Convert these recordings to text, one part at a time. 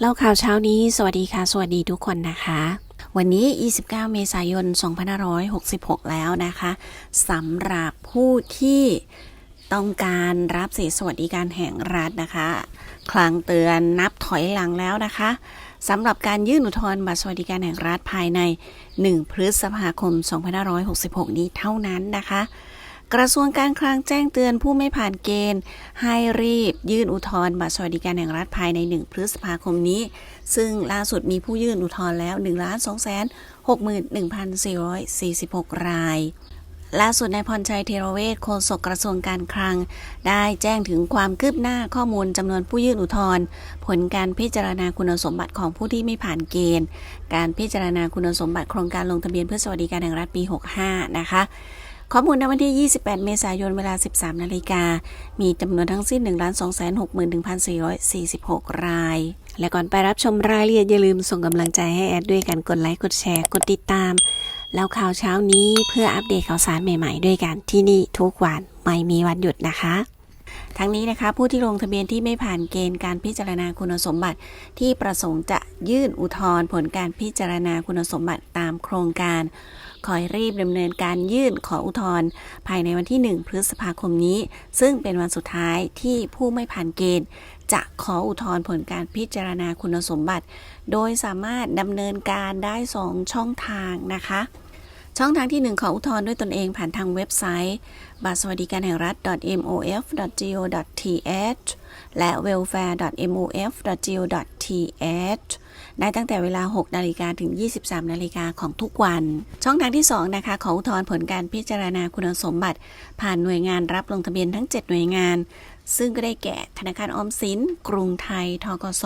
เล่าข่าวเช้านี้ สวัสดีค่ะ สวัสดีทุกคนนะคะ วันนี้ 29 เมษายน 2566 แล้วนะคะสำหรับผู้ที่ต้องการรับสิทธิสวัสดิการแห่งรัฐนะคะ คลังเตือนนับถอยหลังแล้วนะคะสำหรับการยื่นอุทธรณ์บัตรสวัสดิการแห่งรัฐภายใน 1 พฤษภาคม 2566 นี้เท่านั้นนะคะ กระทรวงการคลังแจ้งเตือนผู้ไม่ผ่านเกณฑ์ ให้รีบยื่นอุทธรณ์บัตรสวัสดิการแห่งรัฐภายใน 1 พฤษภาคมนี้ ซึ่งล่าสุดมีผู้ยื่นอุทธรณ์แล้ว 1 2 6 1 4 4 6 รายล่าสุดนายพรชัยเทรเวชโฆษกกระทรวงการคลัง ได้แจ้งถึงความคืบหน้าข้อมูลจำนวนผู้ยื่นอุทธรณ์ผลการพิจารณาคุณสมบัติของผู้ที่ไม่ผ่านเกณฑ์ การพิจารณาคุณสมบัติโครงการลงทะเบียนเพื่อสวัสดิการแห่งรัฐปี 65 นะคะ ข้อมูลในวันที่ 28 เมษายนเวลา 13 นาฬิกา มีจำนวนทั้งสิ้น 1 2 6 1 4 4 6 ราย และก่อนไปรับชมรายละเอียดอย่าลืมส่งกำลังใจให้แอดด้วยกันกดไลค์กดแชร์กดติดตาม แล้วข่าวเช้านี้เพื่ออัปเดตข่าวสารใหม่ๆ ด้วยกันที่นี่ทุกวันไม่มีวันหยุดนะคะทั้งนี้นะคะผู้ที่ลงทะเบียนที่ไม่ผ่านเกณฑ์การพิจารณาคุณสมบัติที่ประสงค์จะ ยื่นอุทธรณ์ผลการพิจารณาคุณสมบัติตามโครงการ ขอให้รีบดำเนินการยื่นขออุทธรณ์ภายในวันที่ 1 พฤษภาคมนี้ ซึ่งเป็นวันสุดท้ายที่ผู้ไม่ผ่านเกณฑ์ จะขออุทธรณ์ผลการพิจารณาคุณสมบัติ โดยสามารถดำเนินการได้ 2 ช่องทางนะคะ ช่องทางที่ 1 ขออุทธรณ์ด้วยตนเองผ่านทางเว็บไซต์ บัตรสวัสดิการแห่งรัฐ mof.go.th และ welfare.mof.go.th ได้ตั้งแต่เวลา 6 นาฬิกาถึง 23 นาฬิกาของทุกวัน ช่องทางที่ 2 นะคะ ขออุทธรณ์ผลการพิจารณาคุณสมบัติ ผ่านหน่วยงานรับลงทะเบียนทั้ง 7 หน่วยงาน ซึ่งก็ได้แก่ธนาคารออมสิน กรุงไทย ทกส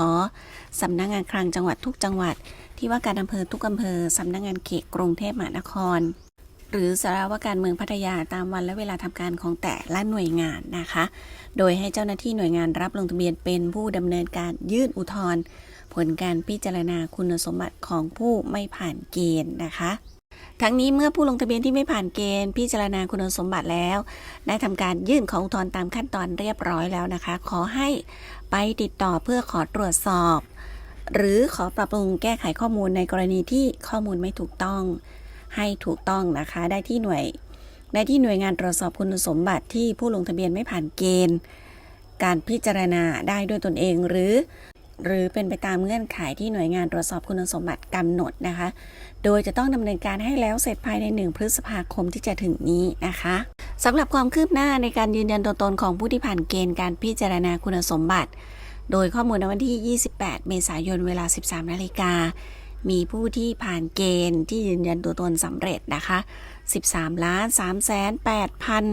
สำนักงานคลังจังหวัดทุกจังหวัดที่ว่าการอำเภอทุกอำเภอสำนักงานเขตกรุงเทพมหานคร หรือสารวการเมืองพัทยาตามวันและเวลาทำการของแต่ละหน่วยงานนะคะ โดยให้เจ้าหน้าที่หน่วยงานรับลงทะเบียนเป็นผู้ดำเนินการยื่นอุทธรณ์ผลการพิจารณาคุณสมบัติของผู้ไม่ผ่านเกณฑ์นะคะ ทั้งนี้เมื่อผู้ลงทะเบียนที่ไม่ผ่านเกณฑ์ พิจารณาคุณสมบัติแล้ว ได้ทำการยื่นของอุทธรณ์ตามขั้นตอนเรียบร้อยแล้วนะคะ ขอให้ไปติดต่อเพื่อขอตรวจสอบ หรือขอปรับปรุงแก้ไขข้อมูลในกรณีที่ข้อมูลไม่ถูกต้องให้ถูกต้องนะคะได้ที่หน่วยได้ที่หน่วยงานตรวจสอบคุณสมบัติที่ผู้ลงทะเบียนไม่ผ่านเกณฑ์ การพิจารณาได้ด้วยตนเองหรือ หรือเป็นไปตามเงื่อนไขที่หน่วยงานตรวจสอบคุณสมบัติกำหนดนะคะ โดยจะต้องดำเนินการให้แล้วเสร็จภายใน 1 พฤษภาคมที่จะถึงนี้นะคะสำหรับความคืบหน้าในการยืนยันตัวตนของผู้ที่ผ่านเกณฑ์การพิจารณาคุณสมบัติ โดยข้อมูลในวันที่ 28 เมษายนเวลา 13 นาฬิกา มีผู้ที่ผ่านเกณฑ์ที่ยืนยันตัวตนสำเร็จนะคะ 13 ล้าน3แสน8พัน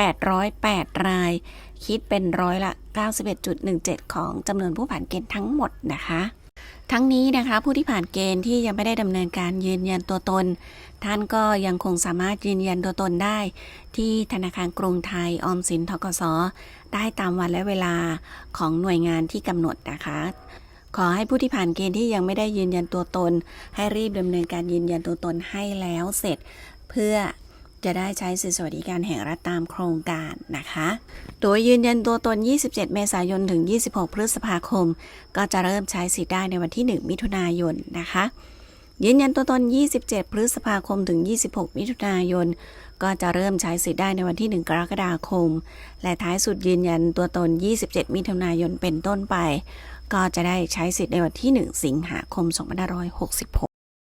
808 ราย คิดเป็นร้อยละ 91.17 ของจำนวนผู้ผ่านเกณฑ์ทั้งหมดนะคะ ทั้งนี้นะคะผู้ที่ผ่านเกณฑ์ที่ยังไม่ได้ดำเนินการยืนยันตัวตน ท่านก็ยังคงสามารถยืนยันตัวตนได้ ที่ธนาคารกรุงไทยออมสินทกสได้ตามวันและเวลาของหน่วยงานที่กำหนดนะคะ ขอให้ผู้ที่ผ่านเกณฑ์ที่ยังไม่ได้ยืนยันตัวตน ให้รีบดำเนินการยืนยันตัวตนให้แล้วเสร็จ เพื่อ จะได้ใช้สิทธิสวัสดิการแห่งรัฐตามโครงการนะคะ โดยยืนยันตัวตน 27 เมษายนถึง 26 พฤษภาคม ก็จะเริ่มใช้สิทธิ์ได้ในวันที่ 1 มิถุนายนนะคะ ยืนยันตัวตน 27 พฤษภาคมถึง 26 มิถุนายน ก็จะเริ่มใช้สิทธิ์ได้ในวันที่ 1 กรกฎาคม และท้ายสุดยืนยันตัวตน 27 มิถุนายนเป็นต้นไป ก็จะได้ใช้สิทธิ์ในวันที่ 1 สิงหาคม 2566